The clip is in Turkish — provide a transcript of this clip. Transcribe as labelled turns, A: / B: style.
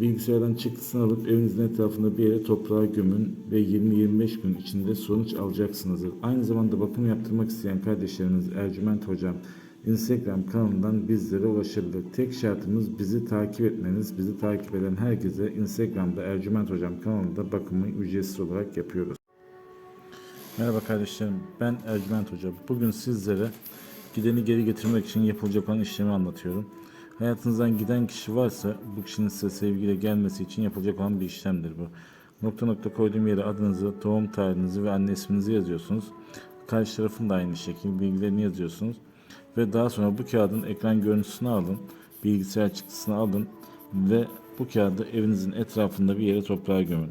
A: Bilgisayardan çıktısını alıp evinizin etrafında bir yere toprağa gömün ve 20-25 gün içinde sonuç alacaksınızdır. Aynı zamanda bakım yaptırmak isteyen kardeşlerimiz Ercüment Hocam Instagram kanalından bizlere ulaşabilir. Tek şartımız bizi takip etmeniz. Bizi takip eden herkese Instagram'da Ercüment Hocam kanalında bakımı ücretsiz olarak yapıyoruz. Merhaba kardeşlerim ben Ercüment Hoca. Bugün sizlere gideni geri getirmek için yapılacak olan işlemi anlatıyorum. Hayatınızdan giden kişi varsa bu kişinin size sevgiyle gelmesi için yapılacak olan bir işlemdir bu. Nokta nokta koyduğum yere adınızı, doğum tarihinizi ve anne isminizi yazıyorsunuz. Karşı tarafın da aynı şekilde bilgilerini yazıyorsunuz. Ve daha sonra bu kağıdın ekran görüntüsünü alın, bilgisayar çıktısını alın ve bu kağıdı evinizin etrafında bir yere toprağa gömün.